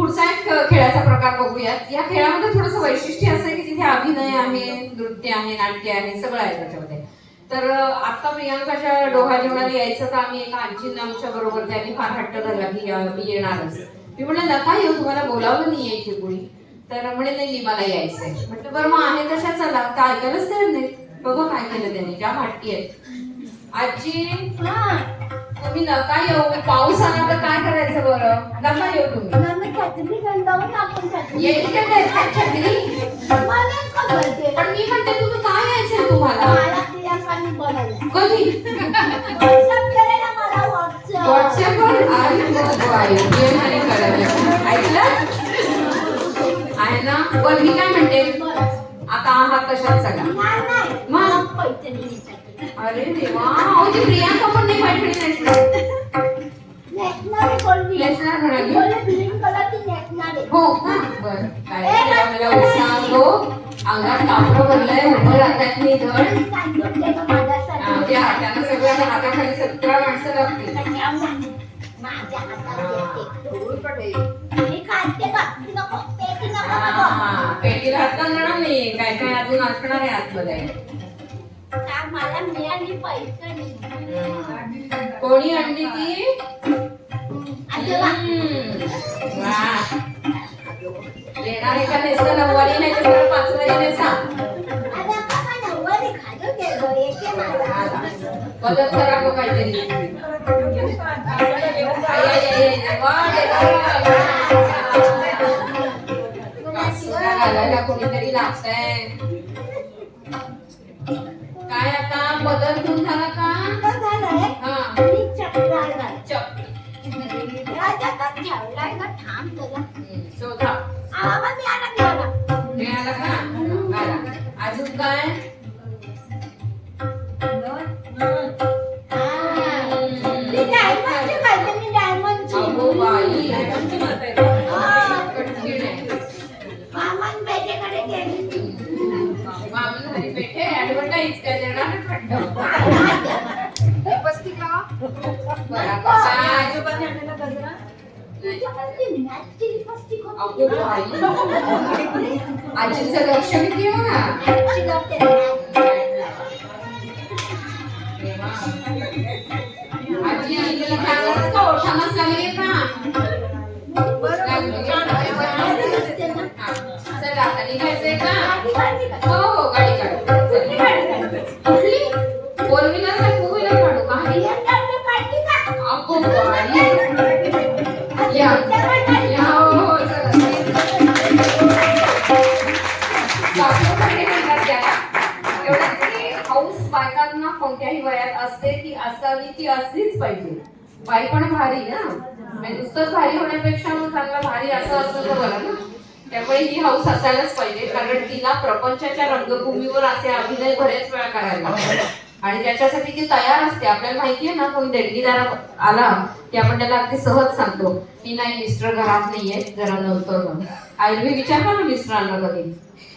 पुढचा एक खेळाचा प्रकार बघूयात. या खेळामध्ये थोडस वैशिष्ट्य असं आहे की तिथे अभिनय आहे नृत्य आहे नाट्य आहे सगळं आहे त्याच्यामध्ये. तर आता प्रियांकाच्या डोहा जेवणाला यायचं तर आम्ही एका आजींना आमच्या बरोबर त्यांनी फार हट्ट धरला की मी येणारच. मी म्हणलं नका येऊ तुम्हाला बोलावलं नाही यायची कोणी? तर म्हणे नाही नाही मला यायचंय. म्हटलं बरं मग आहे तशा चला. तर ऐकायलाच तयार नाही. बघा काय केलं त्यांनी ज्या हट्टी आहेत आजी तुम्ही नका येऊ पाऊस आला तर काय करायचं बरं? नका येऊ तुम्ही. येईल का छत्री पण मी म्हणते तुम्ही काय यायचंय तुम्हाला? कधी? व्हॉट्सअपवर आई आई. ऐकलं? आहे ना? पण मी काय म्हणते? आता आहात कशात सगळा? अरे देवा. अहो ती प्रियांका पण नाही मैत्रिणी नेसणार. म्हणाली. हो का बर काय तेव्हा मला उत्साह हो. अंगात कापड भरलंय उभं राहतात मी धड हा, त्या हाताने सगळ्या हाताखाली सतरा माणसं लागतील. हात घालणार नाही काय काय अजून असणार आहे आतमध्ये. कोणी आणली ती? येणार आहे का नेसता नऊवारी नाही तर पाचवारी करा गं काहीतरी. घालायला कोणीतरी लागतंय. काय आता? बदल घेऊन झाला का? आवाज मिळाला का? आला अजून काय? अगो बाई हा. कठीण आहे. मामान बेटेकडे गेली मामून हरी पेठे ऍडव्हर्टाईज काय देणार नाही वाटतं. बरं, कसा आहे? आजोबांनी आणलेला गजरा आजीचं लक्ष किती हो ना. आजी आईला चांगलंच का ओठानच लागली का लागली का? चला आता निघायचंय का? हो हो गाडी काढू. असते ती असावी ती असलीच पाहिजे. बाई पण भारी ना. म्हणजे नुसतंच भारी होण्यापेक्षा मग चांगला भारी असं असतं तर बरं ना. त्यामुळे ही हौस असायलाच पाहिजे कारण तिला प्रपंचाच्या रंगभूमीवर असे अभिनय बरेच वेळा करायला आणि त्याच्यासाठी ती तयार असते. आपल्याला माहितीये ना कोणी देणगीदार आला की आपण त्याला अगदी सहज सांगतो की नाही मिस्टर घरात नाहीये जरा नव्हतं आईने विचार ना मिस्टरांना कधी.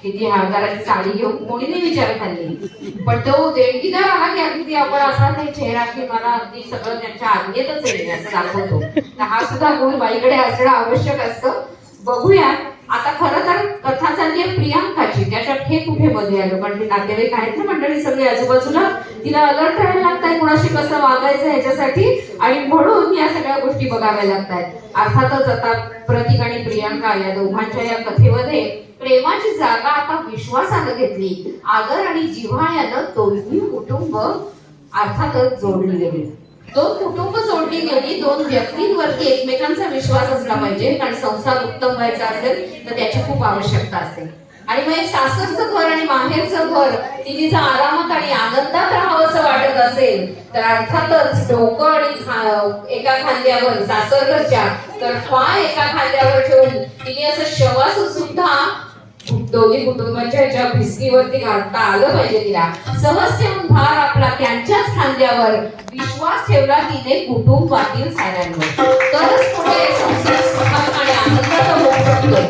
किती हजाराची साडी घेऊन कोणी नाही विचारत हल्ली पण तो देणगीदार आला की अगदी आपण असा नाही चेहरा की मला अगदी सगळं त्यांच्या आज्ञेतच येईल असं दाखवतो. हा सुद्धा गुण बाईकडे असणं आवश्यक असतं. बघूया आता खरं तर कथा चालली आहे प्रियांकाची त्याच्यात हे कुठे मध्ये आलं? पण ती नातेवाईक आहेत ना मंडळी सगळी आजूबाजूला तिला अलर्ट राहायला लागतंय कुणाशी कसं वागायचं ह्याच्यासाठी. आणि म्हणून या सगळ्या गोष्टी बघाव्या लागतायत. अर्थातच आता प्रतीक आणि प्रियांका या दोघांच्या या कथेमध्ये प्रेमाची जागा आता विश्वासानं घेतली. आदर आणि जिव्हाळ्यानं दोन्ही कुटुंब अर्थातच जोडली गेली दोन कुटुंब जोडली गेली. दोन व्यक्तींवरती एकमेकांचा विश्वास असला पाहिजे. कारण संसार उत्तम व्हायचा असेल तर त्याची खूप आवश्यकता असते. आणि मग एक सासरचं घर आणि माहेरचं घर तिने जर आरामात आणि आनंदात राहावं असं वाटत असेल तर अर्थातच डोकं आणि एका खांद्यावर सासरघरच्या तर पाय एका खांद्यावर ठेवून तिने असं शवासून सुद्धा दोघी कुटुंबांच्या ह्याच्या भिस्कीवरती घालता आलं पाहिजे तिला सहज ठेवून भार आपला त्यांच्याच खांद्यावर विश्वास ठेवला तिने कुटुंबातील साऱ्यांवर. तरच पुढे संसार सुखात आणि आनंदाचा होऊ शकतो.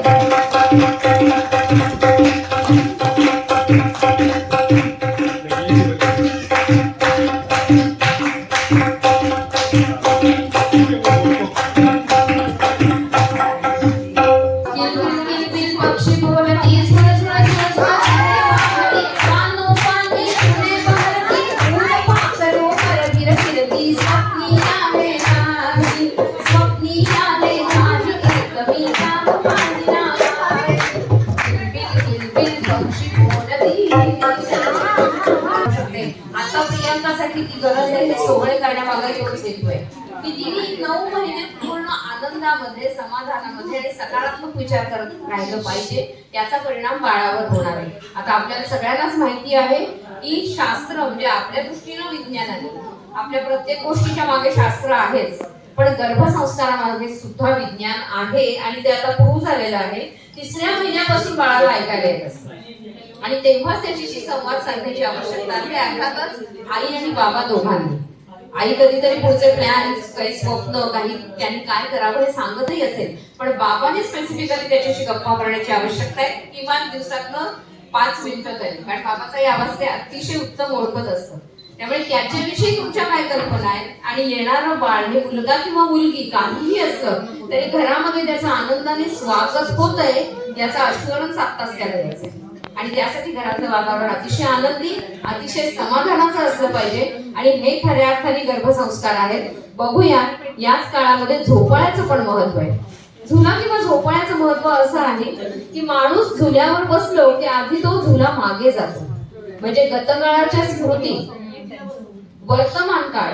ते सकारात्मक विचार करत राहिलं पाहिजे. याचा परिणाम बाळावर होणार आहे. आता आपल्याला सगळ्यांनाच माहिती आहे की शास्त्र म्हणजे आपल्या दृष्टीनं विज्ञानाने आपल्या प्रत्येक गोष्टीच्या मागे शास्त्र आहेच. पण गर्भसंस्कारामागे सुद्धा विज्ञान आहे आणि ते आता प्रूव्ह झालेलं आहे. तिसऱ्या महिन्यापासून बाळाला ऐकायला येत असत. आणि तेव्हाच त्याच्याशी संवाद साधण्याची आवश्यकता आहे. अर्थातच आई आणि बाबा दोघांनी. आई कधीतरी पुढचे प्लॅन काही स्वप्न काही त्यांनी काय करावं हे सांगतही असेल. पण बाबाने स्पेसिफिकली त्याच्याशी गप्पा मारण्याची आवश्यकता आहे. किमान दिवसातनं पाच मिनिटं तरी. कारण बाबाचाही आवाज ते अतिशय उत्तम ओळखत असतं. त्यामुळे त्याच्याविषयी तुमच्या काय कल्पना आहेत? आणि येणारं बाळ हे मुलगा किंवा मुलगी काहीही असतं तरी घरामध्ये त्याचं आनंदाने स्वागत होत आहे याचं अश्वरण साधताच त्याला द्यायचं आणि त्यासाठी घरातलं वातावरण अतिशय आनंदी अतिशय समाधानाचं असलं पाहिजे. आणि हे खऱ्या अर्थाने गर्भसंस्कार आहेत. बघूया याच काळामध्ये झोपाळ्याचं पण महत्त्व आहे. झुला किंवा झोपाळ्याचं महत्त्व असं आहे की माणूस झुल्यावर बसलो की आधी तो झुला मागे जातो. म्हणजे गतकाळाच्या स्मृती वर्तमान काळ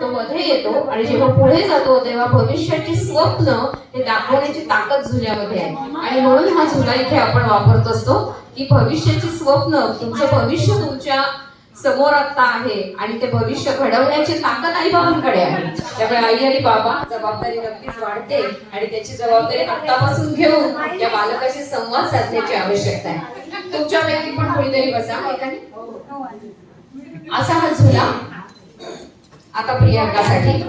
तो मध्ये येतो आणि जेव्हा पुढे जातो तेव्हा भविष्याची स्वप्न हे दाखवण्याची ताकद झुल्यामध्ये आहे. आणि म्हणून हा झुला इथे आपण वापरत असतो. की भविष्याची स्वप्न तुमचं भविष्य तुमच्यासमोर आता आहे आणि ते भविष्य घडवण्याची ताकद आई बाबांकडे आहे. त्यामुळे आई आणि बाबा जबाबदारी नक्कीच वाढते आणि त्याची जबाबदारी आतापासून घेऊन या बालकाशी संवाद साधण्याची आवश्यकता आहे. तुमच्यापैकी पण कोणीतरी बसा एकाने असा हा झुला. आता प्रियांकासाठी.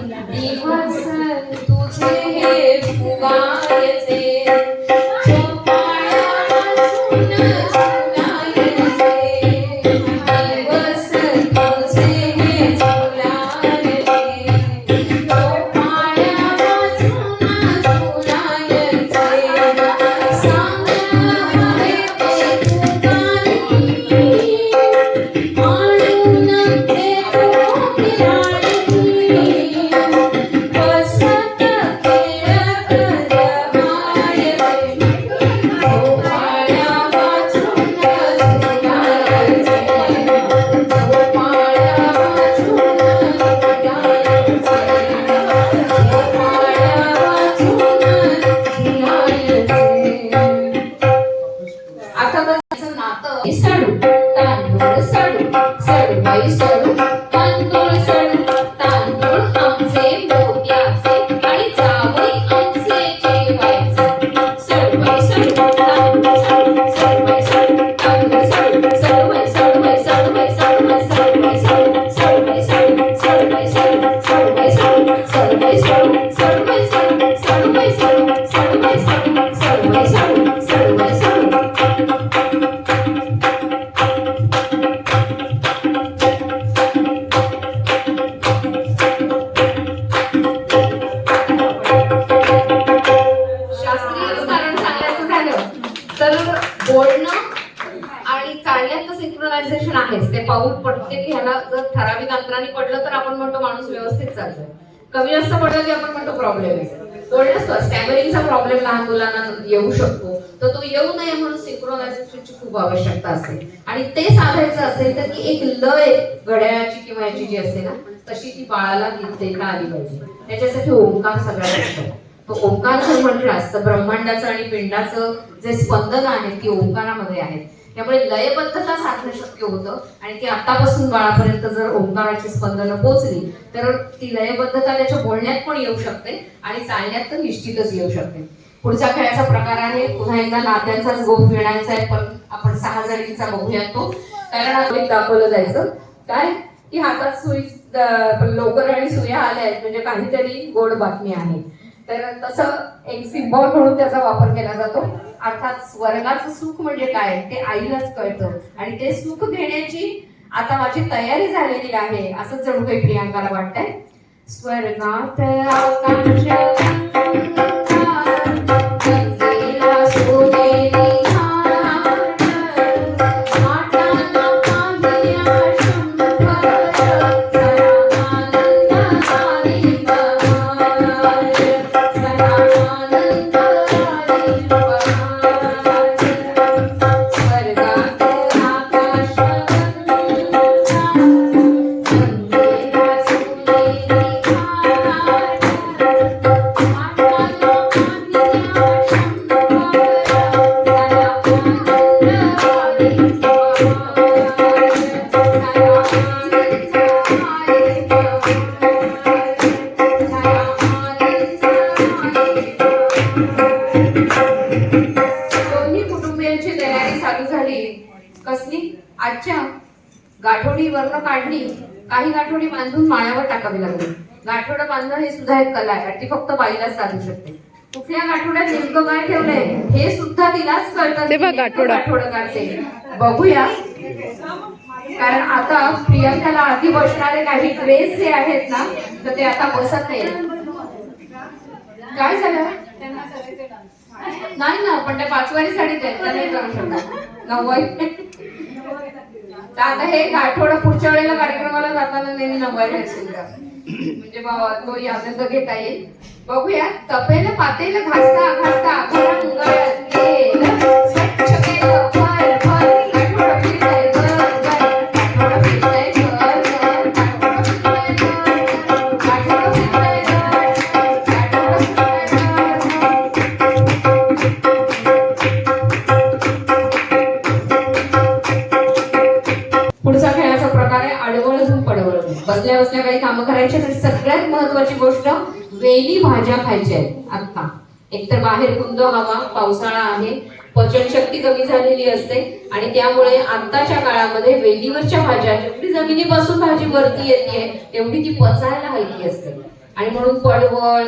पाऊल की ह्याला जर ठराविक अंतराने पडलं तर आपण म्हणतो माणूस व्यवस्थित चालतोय. कमी जास्त पडलं की आपण म्हणतो प्रॉब्लेम आहे स्टॅमरिंगचा प्रॉब्लेम लहान मुलांना येऊ शकतो. तर तो येऊ नये म्हणून सिंक्रोनायझेशनची खूप आवश्यकता असते. आणि ते साधायचं असेल तर ती एक लय घड्याळाची किंवा याची जी असते ना तशी ती बाळाला देता आली पाहिजे. त्याच्यासाठी ओंकार सगळ्यात असतो ओंकार जर म्हटलास तर ब्रह्मांडाचं आणि पिंडाचं जे स्पंदन आहेत ती ओंकारामध्ये आहेत. त्यामुळे लयबद्धता साधणं शक्य होतं. आणि ती आतापासून बाळापर्यंत जर ओंकाराची स्पंदनं पोचली तर ती लयबद्धता त्याच्या बोलण्यात पण येऊ शकते आणि चालण्यात तर निश्चितच येऊ शकते. पुढचा खेळाचा प्रकार आहे. पुन्हा एकदा नात्यांचाच गोप घेण्याचा आहे. पण आपण सहा जणींचा बघूया तो. कारण दाखवलं जायचं. काय की हातात सुई लवकर आणि सुया आल्या आहेत. म्हणजे काहीतरी गोड बातमी आहे. तर तसं एक सिम्बॉल म्हणून त्याचा वापर केला जातो. अर्थात स्वर्गाचं सुख म्हणजे काय? ते आईलाच कळतं. आणि ते सुख घेण्याची आता माझी तयारी झालेली आहे असं जणू काही प्रियांकाला वाटतंय. स्वर्गात ஆனந்த गाठोडी वरनं काढली काही गाठोडी बांधून माळ्यावर टाकावी लागली. गाठोडं बांधणं हे सुद्धा एक कला आहे. आणि ती फक्त बाईलाच साधू शकते. कुठल्या गाठोड्यात नेमकं काय ठेवलंय हे सुद्धा तिलाच कळतं गाठोडं. गाठोडं काढते. बघूया. कारण आता प्रियंकाला आधी बसणारे काही ड्रेस जे आहेत ना तर ते आता बसत नाही काय झालं? नाही ना पण त्या पाचवारी साडीत आहेत त्या नाही करू शकत. नऊवारी तर आता हे आठवडा पुढच्या वेळेला कार्यक्रमाला जाताना नेहमी नंबर असेल का? म्हणजे बाबा तो आनंद घेता येईल. बघूया. तपेल पातेल घासता घासता घरा मुंगाळ्यात स्वच्छ केलं. बसल्या बसल्या काही कामं करायची तर सगळ्यात महत्वाची गोष्ट वेली भाज्या खायच्या आहेत. आता एकतर बाहेर कुंद हवा पावसाळा आहे पचनशक्ती कमी झालेली असते आणि त्यामुळे आताच्या काळामध्ये वेलीवरच्या भाज्या जेवढी जमिनीपासून भाजी वरती येते तेवढी ती पचायला हलकी असते. आणि म्हणून पडवळ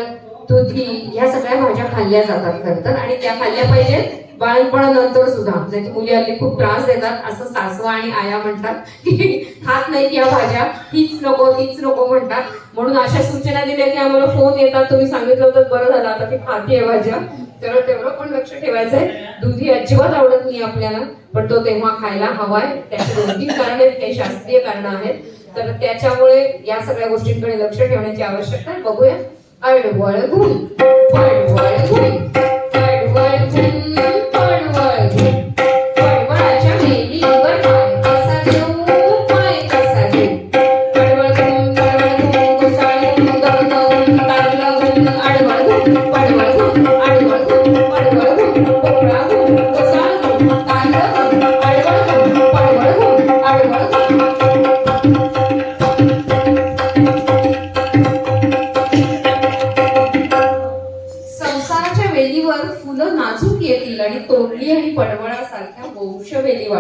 दुधी ह्या सगळ्या भाज्या खाल्ल्या जातात खरं तर. आणि त्या खाल्ल्या पाहिजेत बालपणानंतर सुद्धा नाही मुली हल्ली खूप त्रास देतात असं सासवा आणि आया म्हणतात की खात नाहीत या भाज्या हीच नको तीच नको म्हणतात. म्हणून अशा सूचना दिल्या की आम्हाला फोन येतात. तुम्ही सांगितलं होतं बरं झालं आता की खाते भाज्या. तर तेवढं पण लक्ष ठेवायचं आहे. दुधी अजिबात आवडत नाही आपल्याला पण तो तेव्हा खायला हवाय. त्याची दोन तीन कारण आहेत काही शास्त्रीय कारण आहेत. तर त्याच्यामुळे या सगळ्या गोष्टींकडे लक्ष ठेवण्याची आवश्यकता आहे. बघूया. अडवळ गुण. अडवळ गुण. अडवळ गुण.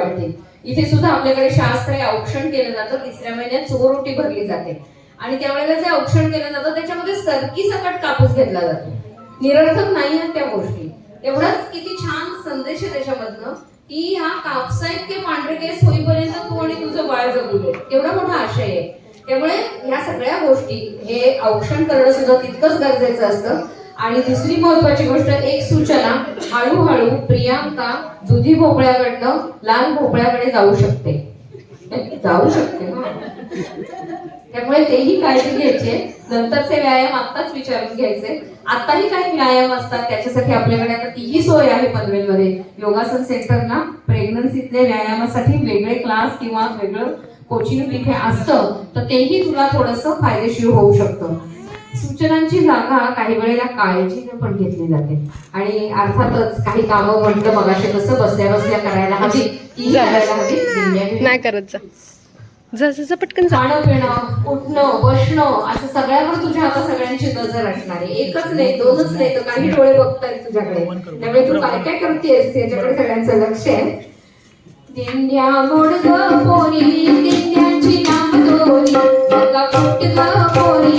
वाढतील इथे सुद्धा आपल्याकडे शास्त्र हे औक्षण केलं जातं. तिसऱ्या महिन्यात चोरोटी भरली जाते. आणि त्यावेळेला जे औक्षण केलं जातं त्याच्यामध्ये सरकी सकट कापूस घेतला जातो. निरर्थक नाही आहेत त्या गोष्टी. एवढाच किती छान संदेश आहे त्याच्यामधनं की ह्या कापसा इतके पांढरे केस होईपर्यंत तू आणि तुझं बाळ जगू दे. एवढा मोठा आशय आहे. त्यामुळे ह्या सगळ्या गोष्टी हे औक्षण करणं सुद्धा तितकंच गरजेचं असतं. आणि दुसरी महत्वाची गोष्ट एक सूचना हळूहळू प्रियांका दुधी भोपळ्याकडनं लाल भोपळ्याकडे जाऊ शकते. जाऊ शकते त्यामुळे तेही काळजी घ्यायचे. नंतरचे व्यायाम आत्ताच विचारून घ्यायचे. आताही काही व्यायाम असतात त्याच्यासाठी आपल्याकडे आता तीही सोय आहे पनवेलमध्ये. योगासन सेंटरना प्रेग्नन्सीतल्या व्यायामासाठी वेगळे क्लास किंवा वेगळं कोचिंग तिथे असतं तर तेही तुला थोडस फायदेशीर होऊ शकतं. सूचनांची जागा काही वेळेला काळजीने पण घेतली जाते. आणि अर्थातच काही कामं म्हटलं मगाशी कसं बसल्या बसल्या करायला हवी ती करायला हवी नाही करत जा. जा जा, जा पटकन खाणं पिणं उठणं बसणं असं सगळ्यावर तुझ्या आता सगळ्यांची नजर असणार आहे. एकच नाही दोनच नाही तर काही डोळे बघतायत तुझ्याकडे. त्यामुळे तू काय काय करतेस त्याच्याकडे सगळ्यांचं लक्ष आहे. दिंड्या पोरी दिंड्याची नाम दोरी बघा पोरी